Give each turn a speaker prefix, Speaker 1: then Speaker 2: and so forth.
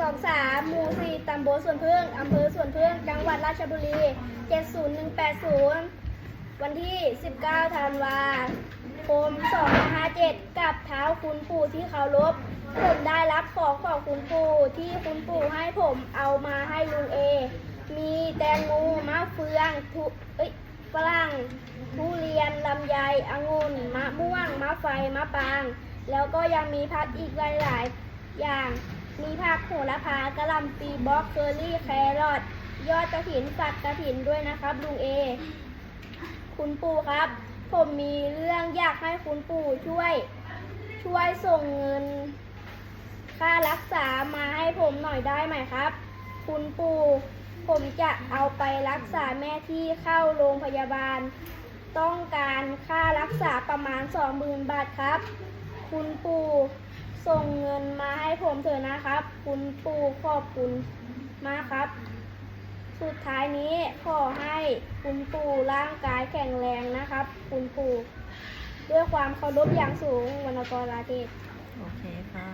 Speaker 1: สองสามหมู่สี่ตำบลสวนพึ่งอำเภอสวนพึ่งจังหวัดราชบุรีเจ็ดศูนย์หนึ่งแปดศูนย์วันที่สิบเก้าธันวาคมสองห้าเจ็ดกับเท้าคุณปู่ที่เคารพ ผมได้รับของของคุณปู่ที่คุณปู่ให้ผมเอามาให้ลุงเอ มีแตงโมมะเฟืองทุเอ้ยฝรั่งทุเรียนลำไยองุ่น มะม่วง มะไฟ มะปาง แล้วก็ยังมีผักอีกหลาย ๆ กโหระพากระหลำปีบล็อกเกอรี่แครอทยอดกระถินฝักกระถินด้วยนะครับลุงเอ คุณปู่ครับ ผมมีเรื่องอยากให้คุณปู่ช่วย ช่วยส่งเงิน ค่ารักษามาให้ผมหน่อยได้ไหมครับ คุณปู่ผมจะเอาไปรักษาแม่ที่เข้าโรงพยาบาล ต้องการค่ารักษาประมาณสองหมื่นบาทครับ คุณปู่ส่งเงินมาให้ เถอะนะครับ คุณปู่ขอบคุณมากครับ สุดท้ายนี้ขอให้คุณปู่ร่างกายแข็งแรงนะครับ คุณปู่ด้วยความเคารพอย่างสูงวรรณกรลาเทศ
Speaker 2: โอเคค่ะ